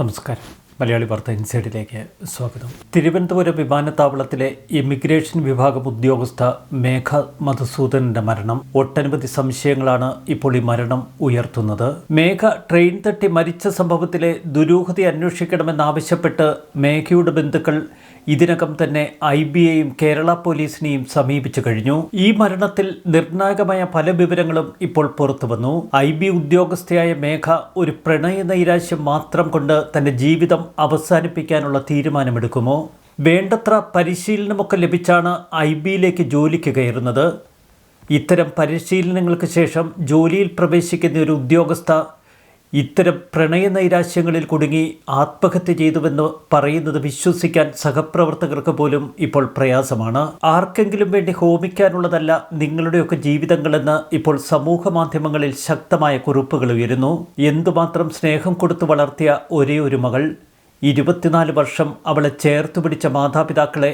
നമസ്കാരം. മലയാളി വാർത്ത ഇൻസൈഡിലേക്ക് സ്വാഗതം. തിരുവനന്തപുരം വിമാനത്താവളത്തിലെ ഇമിഗ്രേഷൻ വിഭാഗം ഉദ്യോഗസ്ഥ മേഘ മധുസൂദനന്റെ മരണം. ഒട്ടനവധി സംശയങ്ങളാണ് ഇപ്പോൾ ഈ മരണം ഉയർത്തുന്നത്. മേഘ ട്രെയിൻ തട്ടി മരിച്ച സംഭവത്തിലെ ദുരൂഹത അന്വേഷിക്കണമെന്നാവശ്യപ്പെട്ട് മേഘയുടെ ബന്ധുക്കൾ ഇതിനകം തന്നെ ഐ ബി എയും കേരള പോലീസിനെയും സമീപിച്ചു കഴിഞ്ഞു. ഈ മരണത്തിൽ നിർണായകമായ പല വിവരങ്ങളും ഇപ്പോൾ പുറത്തു വന്നു. ഐ ബി ഉദ്യോഗസ്ഥയായ മേഘ ഒരു പ്രണയ നൈരാശ്യം മാത്രം കൊണ്ട് തന്റെ ജീവിതം അവസാനിപ്പിക്കാനുള്ള തീരുമാനമെടുക്കുമോ? വേണ്ടത്ര പരിശീലനമൊക്കെ ലഭിച്ചാണ് ഐ ബിയിലേക്ക് ജോലിക്ക് കയറുന്നത്. ഇത്തരം പരിശീലനങ്ങൾക്ക് ശേഷം ജോലിയിൽ പ്രവേശിക്കുന്ന ഒരു ഉദ്യോഗസ്ഥ ഇത്തരം പ്രണയ നൈരാശ്യങ്ങളിൽ കുടുങ്ങി ആത്മഹത്യ ചെയ്തുവെന്ന് പറയുന്നത് വിശ്വസിക്കാൻ സഹപ്രവർത്തകർക്ക് പോലും ഇപ്പോൾ പ്രയാസമാണ്. ആർക്കെങ്കിലും വേണ്ടി ഹോമിക്കാനുള്ളതല്ല നിങ്ങളുടെയൊക്കെ ജീവിതങ്ങളെന്ന് ഇപ്പോൾ സമൂഹ മാധ്യമങ്ങളിൽ ശക്തമായ കുറിപ്പുകൾ ഉയരുന്നു. എന്തുമാത്രം സ്നേഹം കൊടുത്തു വളർത്തിയ ഒരേ ഒരു മകൾ ഇരുപത്തിനാല് വർഷം അവളെ ചേർത്ത് പിടിച്ച മാതാപിതാക്കളെ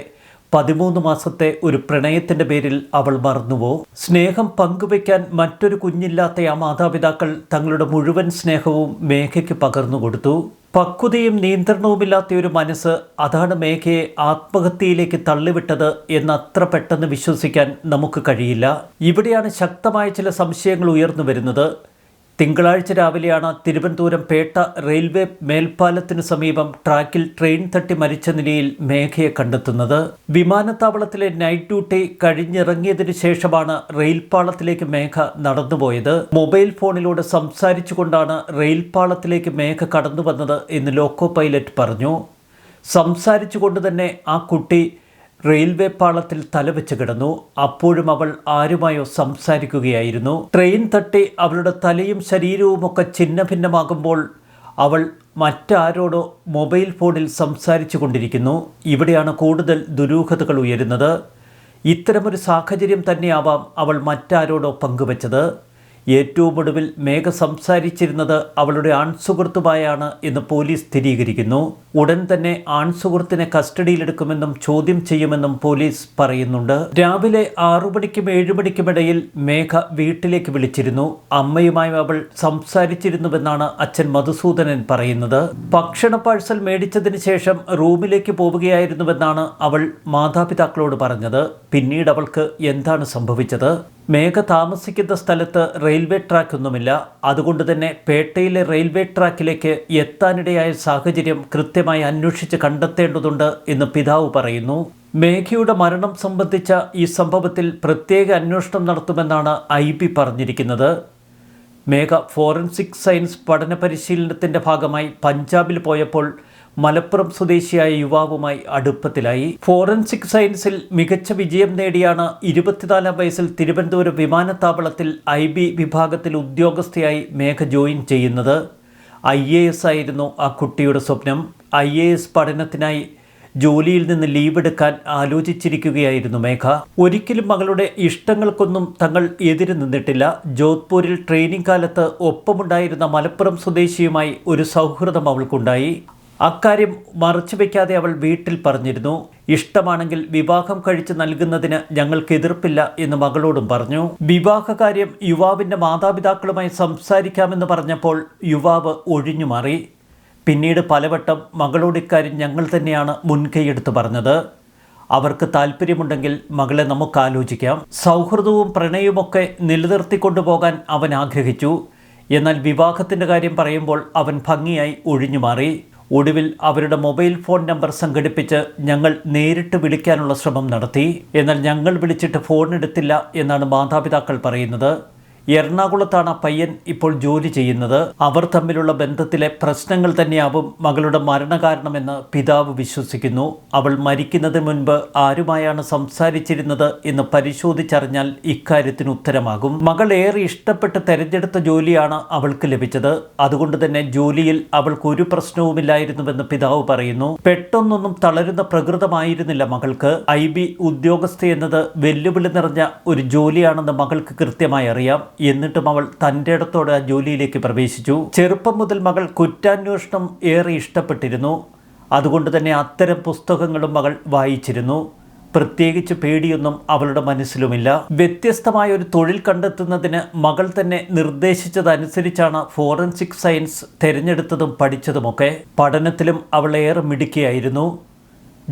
പതിമൂന്ന് മാസത്തെ ഒരു പ്രണയത്തിന്റെ പേരിൽ അവൾ മറന്നുവോ? സ്നേഹം പങ്കുവയ്ക്കാൻ മറ്റൊരു കുഞ്ഞില്ലാത്ത ആ മാതാപിതാക്കൾ തങ്ങളുടെ മുഴുവൻ സ്നേഹവും മേഘയ്ക്ക് പകർന്നു കൊടുത്തു. പക്വതയും നിയന്ത്രണവുമില്ലാത്ത ഒരു മനസ്സ് അതാണ് മേഘയെ ആത്മഹത്യയിലേക്ക് തള്ളിവിട്ടത് എന്ന് അത്ര പെട്ടെന്ന് വിശ്വസിക്കാൻ നമുക്ക് കഴിയില്ല. ഇവിടെയാണ് ശക്തമായ ചില സംശയങ്ങൾ ഉയർന്നു വരുന്നത്. തിങ്കളാഴ്ച രാവിലെയാണ് തിരുവനന്തപുരം പേട്ട റെയിൽവേ മേൽപ്പാലത്തിനു സമീപം ട്രാക്കിൽ ട്രെയിൻ തട്ടി മരിച്ച നിലയിൽ മേഘയെ കണ്ടെത്തുന്നത്. വിമാനത്താവളത്തിലെ നൈറ്റ് ഡ്യൂട്ടി കഴിഞ്ഞിറങ്ങിയതിനു ശേഷമാണ് റെയിൽപാളത്തിലേക്ക് മേഘ നടന്നുപോയത്. മൊബൈൽ ഫോണിലൂടെ സംസാരിച്ചുകൊണ്ടാണ് റെയിൽപാളത്തിലേക്ക് മേഘ കടന്നു വന്നത് എന്ന് ലോക്കോ പൈലറ്റ് പറഞ്ഞു. സംസാരിച്ചുകൊണ്ട് തന്നെ ആ കുട്ടി റെയിൽവേ പാളത്തിൽ തലവെച്ച് കിടന്നു. അപ്പോഴും അവൾ ആരുമായോ സംസാരിക്കുകയായിരുന്നു. ട്രെയിൻ തട്ടി അവളുടെ തലയും ശരീരവുമൊക്കെ ഛിന്ന ഭിന്നമാകുമ്പോൾ അവൾ മറ്റാരോടോ മൊബൈൽ ഫോണിൽ സംസാരിച്ചു കൊണ്ടിരിക്കുന്നു ഇവിടെയാണ് കൂടുതൽ ദുരൂഹതകൾ ഉയരുന്നത്. ഇത്തരമൊരു സാഹചര്യം തന്നെയാവാം അവൾ മറ്റാരോടോ പങ്കുവച്ചത്. ഏറ്റവും ഒടുവിൽ മേഘ സംസാരിച്ചിരുന്നത് അവളുടെ ആൺസുഹൃത്തുമായാണ് എന്ന് പോലീസ് സ്ഥിരീകരിക്കുന്നു. ഉടൻ തന്നെ ആൺസുഹൃത്തിനെ കസ്റ്റഡിയിലെടുക്കുമെന്നും ചോദ്യം ചെയ്യുമെന്നും പോലീസ് പറയുന്നുണ്ട്. രാവിലെ ആറു മണിക്കും ഏഴു മണിക്കുമിടയിൽ മേഘ വീട്ടിലേക്ക് വിളിച്ചിരുന്നു. അമ്മയുമായി അവൾ സംസാരിച്ചിരുന്നുവെന്നാണ് അച്ഛൻ മധുസൂദനൻ പറയുന്നത്. ഭക്ഷണ പാഴ്സൽ മേടിച്ചതിന് ശേഷം റൂമിലേക്ക് പോവുകയായിരുന്നുവെന്നാണ് അവൾ മാതാപിതാക്കളോട് പറഞ്ഞത്. പിന്നീട് അവൾക്ക് എന്താണ് സംഭവിച്ചത്? മേഘ താമസിക്കുന്ന സ്ഥലത്ത് റെയിൽവേ ട്രാക്കൊന്നുമില്ല അതുകൊണ്ട് തന്നെ പേട്ടയിലെ റെയിൽവേ ട്രാക്കിലേക്ക് എത്താനിടയായ സാഹചര്യം കൃത്യമായി അന്വേഷിച്ച് കണ്ടെത്തേണ്ടതുണ്ട് എന്ന് പിതാവ് പറയുന്നു. മേഘയുടെ മരണം സംബന്ധിച്ച ഈ സംഭവത്തിൽ പ്രത്യേക അന്വേഷണം നടത്തുമെന്നാണ് ഐ ബി പറഞ്ഞിരിക്കുന്നത്. മേഘ ഫോറൻസിക് സയൻസ് പഠന പരിശീലനത്തിന്റെ ഭാഗമായി പഞ്ചാബിൽ പോയപ്പോൾ മലപ്പുറം സ്വദേശിയായ യുവാവുമായി അടുപ്പത്തിലായി. ഫോറൻസിക് സയൻസിൽ മികച്ച വിജയം നേടിയാണ് ഇരുപത്തിനാലാം വയസ്സിൽ തിരുവനന്തപുരം വിമാനത്താവളത്തിൽ ഐ ബി വിഭാഗത്തിൽ ഉദ്യോഗസ്ഥയായി മേഘ ജോയിൻ ചെയ്യുന്നത്. ഐ എ എസ് ആയിരുന്നു ആ കുട്ടിയുടെ സ്വപ്നം. ഐ എ എസ് പഠനത്തിനായി ജോലിയിൽ നിന്ന് ലീവ് എടുക്കാൻ ആലോചിച്ചിരിക്കുകയായിരുന്നു മേഘ. ഒരിക്കലും മകളുടെ ഇഷ്ടങ്ങൾക്കൊന്നും തങ്ങൾ എതിര് നിന്നിട്ടില്ല. ജോധ്പൂരിൽ ട്രെയിനിങ് കാലത്ത് ഒപ്പമുണ്ടായിരുന്ന മലപ്പുറം സ്വദേശിയുമായി ഒരു സൗഹൃദം അവൾക്കുണ്ടായി. അക്കാര്യം മറച്ചുവെക്കാതെ അവൾ വീട്ടിൽ പറഞ്ഞിരുന്നു. ഇഷ്ടമാണെങ്കിൽ വിവാഹം കഴിച്ചു നൽകുന്നതിന് ഞങ്ങൾക്ക് എതിർപ്പില്ല എന്ന് മകളോടും പറഞ്ഞു. വിവാഹകാര്യം യുവാവിന്റെ മാതാപിതാക്കളുമായി സംസാരിക്കാമെന്ന് പറഞ്ഞപ്പോൾ യുവാവ് ഒഴിഞ്ഞു മാറി. പിന്നീട് പലവട്ടം മകളോട് ഇക്കാര്യം ഞങ്ങൾ തന്നെയാണ് മുൻകൈയെടുത്ത് പറഞ്ഞത്. അവർക്ക് താല്പര്യമുണ്ടെങ്കിൽ മകളെ നമുക്ക് ആലോചിക്കാം. സൗഹൃദവും പ്രണയവുമൊക്കെ നിലനിർത്തിക്കൊണ്ടു പോകാൻ അവൻ ആഗ്രഹിച്ചു. എന്നാൽ വിവാഹത്തിന്റെ കാര്യം പറയുമ്പോൾ അവൻ ഭംഗിയായി ഒഴിഞ്ഞു മാറി. ഒടുവിൽ അവരുടെ മൊബൈൽ ഫോൺ നമ്പർ സംഘടിപ്പിച്ച് ഞങ്ങൾ നേരിട്ട് വിളിക്കാനുള്ള ശ്രമം നടത്തി. എന്നാൽ ഞങ്ങൾ വിളിച്ചിട്ട് ഫോൺ എടുത്തില്ല എന്നാണ് മാതാപിതാക്കൾ പറയുന്നത്. എറണാകുളത്താണ് പയ്യൻ ഇപ്പോൾ ജോലി ചെയ്യുന്നത്. അവർ തമ്മിലുള്ള ബന്ധത്തിലെ പ്രശ്നങ്ങൾ തന്നെയാവും മകളുടെ മരണകാരണമെന്ന് പിതാവ് വിശ്വസിക്കുന്നു. അവൾ മരിക്കുന്നതിന് മുൻപ് ആരുമായാണ് സംസാരിച്ചിരുന്നത് എന്ന് പരിശോധിച്ചറിഞ്ഞാൽ ഇക്കാര്യത്തിന് ഉത്തരമാകും. മകൾ ഏറെ ഇഷ്ടപ്പെട്ട് തെരഞ്ഞെടുത്ത ജോലിയാണ് അവൾക്ക് ലഭിച്ചത്. അതുകൊണ്ട് തന്നെ ജോലിയിൽ അവൾക്ക് ഒരു പ്രശ്നവുമില്ലായിരുന്നുവെന്ന് പിതാവ് പറയുന്നു. പെട്ടെന്നൊന്നും തളരുന്ന പ്രകൃതമായിരുന്നില്ല മകൾക്ക്. ഐ ബി ഉദ്യോഗസ്ഥ എന്നത് വെല്ലുവിളി നിറഞ്ഞ ഒരു ജോലിയാണെന്ന് മകൾക്ക് കൃത്യമായി അറിയാം. എന്നിട്ടും അവൾ തന്റെ ഇടത്തോടെ ആ ജോലിയിലേക്ക് പ്രവേശിച്ചു. ചെറുപ്പം മുതൽ മകൾ കുറ്റാന്വേഷണം ഏറെ ഇഷ്ടപ്പെട്ടിരുന്നു. അതുകൊണ്ട് തന്നെ അത്തരം പുസ്തകങ്ങളും മകൾ വായിച്ചിരുന്നു. പ്രത്യേകിച്ച് പേടിയൊന്നും അവളുടെ മനസ്സിലുമില്ല. വ്യത്യസ്തമായ ഒരു തൊഴിൽ കണ്ടെത്തുന്നതിന് മകൾ തന്നെ നിർദ്ദേശിച്ചതനുസരിച്ചാണ് ഫോറൻസിക് സയൻസ് തിരഞ്ഞെടുത്തതും പഠിച്ചതുമൊക്കെ. പഠനത്തിലും അവൾ ഏറെ മിടുക്കിയായിരുന്നു.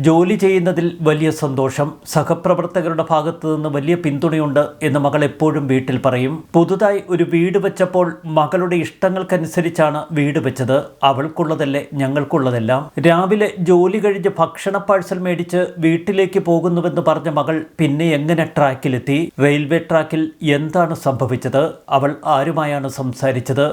ജോലി ചെയ്യുന്നതിൽ വലിയ സന്തോഷം സഹപ്രവർത്തകരുടെ ഭാഗത്തു നിന്ന് വലിയ പിന്തുണയുണ്ട് എന്ന് മകൾ എപ്പോഴും വീട്ടിൽ പറയും. പുതുതായി ഒരു വീട് വെച്ചപ്പോൾ മകളുടെ ഇഷ്ടങ്ങൾക്കനുസരിച്ചാണ് വീട് വെച്ചത്. അവൾക്കുള്ളതല്ലേ ഞങ്ങൾക്കുള്ളതെല്ലാം. രാവിലെ ജോലി കഴിഞ്ഞ് ഭക്ഷണ പാഴ്സൽ മേടിച്ച് വീട്ടിലേക്ക് പോകുന്നുവെന്ന് പറഞ്ഞ മകൾ പിന്നെ എങ്ങനെ ട്രാക്കിലെത്തി? റെയിൽവേ ട്രാക്കിൽ എന്താണ് സംഭവിച്ചത്? അവൾ ആരുമായാണ് സംസാരിച്ചത്?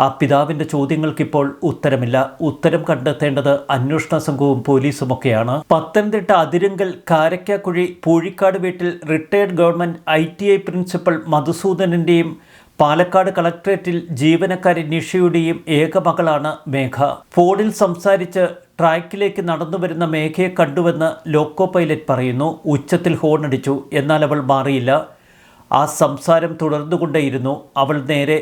ആ പിതാവിന്റെ ചോദ്യങ്ങൾക്കിപ്പോൾ ഉത്തരമില്ല. ഉത്തരം കണ്ടെത്തേണ്ടത് അന്വേഷണ സംഘവും പോലീസുമൊക്കെയാണ്. പത്തനംതിട്ട അതിരങ്കൽ കാരക്കാക്കുഴി പൂഴിക്കാട് വീട്ടിൽ retired government I T I principal മധുസൂദനന്റെയും Palakkad കളക്ട്രേറ്റിൽ ജീവനക്കാരി നിഷയുടെയും ഏക മകളാണ് മേഘ. ഫോണിൽ സംസാരിച്ച് ട്രാക്കിലേക്ക് നടന്നു വരുന്ന മേഘയെ കണ്ടുവെന്ന് ലോക്കോ പൈലറ്റ് പറയുന്നു. ഉച്ചത്തിൽ ഹോണടിച്ചു. എന്നാൽ അവൾ മാറിയില്ല. ആ സംസാരം തുടർന്നുകൊണ്ടേയിരുന്നു. അവൾ നേരെ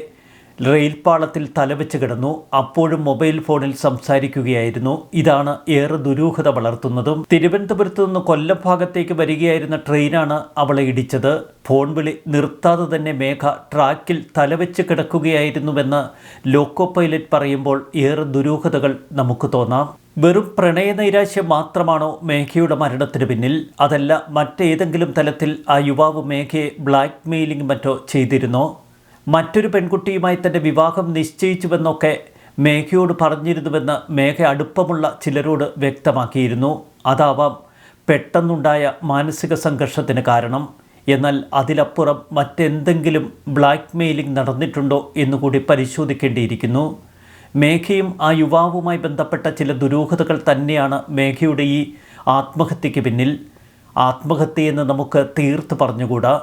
റെയിൽപാളത്തിൽ തലവെച്ച് കിടന്നു. അപ്പോഴും മൊബൈൽ ഫോണിൽ സംസാരിക്കുകയായിരുന്നു. ഇതാണ് ഏറെ ദുരൂഹത വളർത്തുന്നതും തിരുവനന്തപുരത്ത് നിന്ന് കൊല്ലം ഭാഗത്തേക്ക് വരികയായിരുന്ന ട്രെയിനാണ് അവളെ ഇടിച്ചത്. ഫോൺ വിളി നിർത്താതെ തന്നെ മേഘ ട്രാക്കിൽ തലവെച്ച് കിടക്കുകയായിരുന്നുവെന്ന് ലോക്കോ പൈലറ്റ് പറയുമ്പോൾ ഏറെ ദുരൂഹതകൾ നമുക്ക് തോന്നാം. വെറും പ്രണയനൈരാശ്യം മാത്രമാണോ മേഘയുടെ മരണത്തിന് പിന്നിൽ? അതല്ല മറ്റേതെങ്കിലും തലത്തിൽ ആ യുവാവ് മേഘയെ ബ്ലാക്ക് മെയിലിംഗ് മറ്റോ ചെയ്തിരുന്നോ? മറ്റൊരു പെൺകുട്ടിയുമായി തന്റെ വിവാഹം നിശ്ചയിച്ചുവെന്നൊക്കെ മേഘയോട് പറഞ്ഞിരുന്നുവെന്ന് മേഘ അടുപ്പമുള്ള ചിലരോട് വ്യക്തമാക്കിയിരുന്നു. അതാവാം പെട്ടെന്നുണ്ടായ മാനസിക സംഘർഷത്തിന് കാരണം. എന്നാൽ അതിലപ്പുറം മറ്റെന്തെങ്കിലും ബ്ലാക്ക് മെയിലിംഗ് നടന്നിട്ടുണ്ടോ എന്നുകൂടി പരിശോധിക്കേണ്ടിയിരിക്കുന്നു. മേഘയും ആ യുവാവുമായി ബന്ധപ്പെട്ട ചില ദുരൂഹതകൾ തന്നെയാണ് മേഘയുടെ ഈ ആത്മഹത്യയ്ക്ക് പിന്നിൽ. ആത്മഹത്യയെന്ന് നമുക്ക് തീർത്ത് പറഞ്ഞുകൂടാ.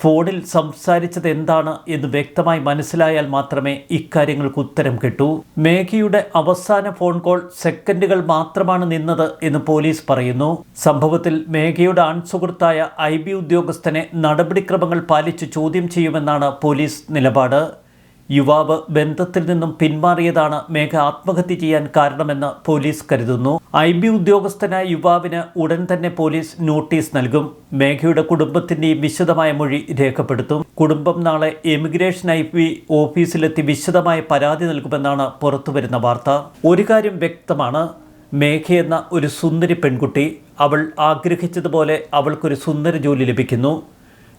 ഫോണിൽ സംസാരിച്ചത് എന്താണ് എന്ന് വ്യക്തമായി മനസ്സിലായാൽ മാത്രമേ ഇക്കാര്യങ്ങൾക്ക് ഉത്തരം കിട്ടൂ. മേഘയുടെ അവസാന ഫോൺ കോൾ സെക്കൻഡുകൾ മാത്രമാണ് നിന്നത് എന്ന് പോലീസ് പറയുന്നു. സംഭവത്തിൽ മേഘയുടെ ആൺസുഹൃത്തായ ഐ ബി ഉദ്യോഗസ്ഥനെ നടപടിക്രമങ്ങൾ പാലിച്ച് ചോദ്യം ചെയ്യുമെന്നാണ് പോലീസ് നിലപാട്. യുവാവ് ബന്ധത്തിൽ നിന്നും പിന്മാറിയതാണ് മേഘ ആത്മഹത്യ ചെയ്യാൻ കാരണമെന്ന് പോലീസ് കരുതുന്നു. ഐ ബി ഉദ്യോഗസ്ഥനായ യുവാവിന് ഉടൻ തന്നെ പോലീസ് നോട്ടീസ് നൽകും. മേഘയുടെ കുടുംബത്തിന്റെയും വിശദമായ മൊഴി രേഖപ്പെടുത്തും. കുടുംബം നാളെ എമിഗ്രേഷൻ ഐ പി ഓഫീസിലെത്തി വിശദമായ പരാതി നൽകുമെന്നാണ് പുറത്തുവരുന്ന വാർത്ത. ഒരു കാര്യം വ്യക്തമാണ്. മേഘ എന്ന ഒരു സുന്ദരി പെൺകുട്ടി അവൾ ആഗ്രഹിച്ചതുപോലെ അവൾക്കൊരു സുന്ദര ജോലി ലഭിക്കുന്നു.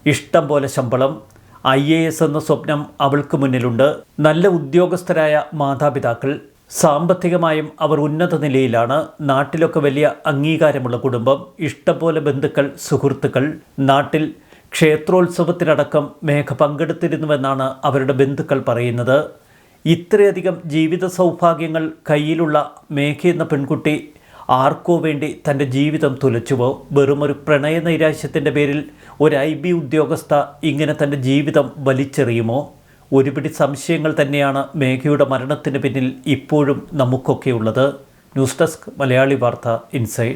ഇഷ്ടം പോലെ ശമ്പളം ഐ എ എസ് എന്ന സ്വപ്നം അവൾക്ക് മുന്നിലുണ്ട്. നല്ല ഉദ്യോഗസ്ഥരായ മാതാപിതാക്കൾ സാമ്പത്തികമായും അവർ ഉന്നത നിലയിലാണ്. നാട്ടിലൊക്കെ വലിയ അംഗീകാരമുള്ള കുടുംബം ഇഷ്ടംപോലെ ബന്ധുക്കൾ സുഹൃത്തുക്കൾ. നാട്ടിൽ ക്ഷേത്രോത്സവത്തിനടക്കം മേഘ പങ്കെടുത്തിരുന്നുവെന്നാണ് അവരുടെ ബന്ധുക്കൾ പറയുന്നത്. ഇത്രയധികം ജീവിത സൗഭാഗ്യങ്ങൾ കയ്യിലുള്ള മേഘ എന്ന പെൺകുട്ടി ആർക്കോ വേണ്ടി തന്റെ ജീവിതം തുലച്ചുവോ വെറുമൊരു പ്രണയ നൈരാശ്യത്തിന്റെ പേരിൽ ഒരു ഐ ബി ഉദ്യോഗസ്ഥ ഇങ്ങനെ തന്റെ ജീവിതം വലിച്ചെറിയുമോ? ഒരുപിടി സംശയങ്ങൾ തന്നെയാണ് മേഘയുടെ മരണത്തിന് പിന്നിൽ ഇപ്പോഴും നമുക്കൊക്കെ ഉള്ളത്. ന്യൂസ് ഡെസ്ക് മലയാളി വാർത്ത ഇൻസൈഡ്.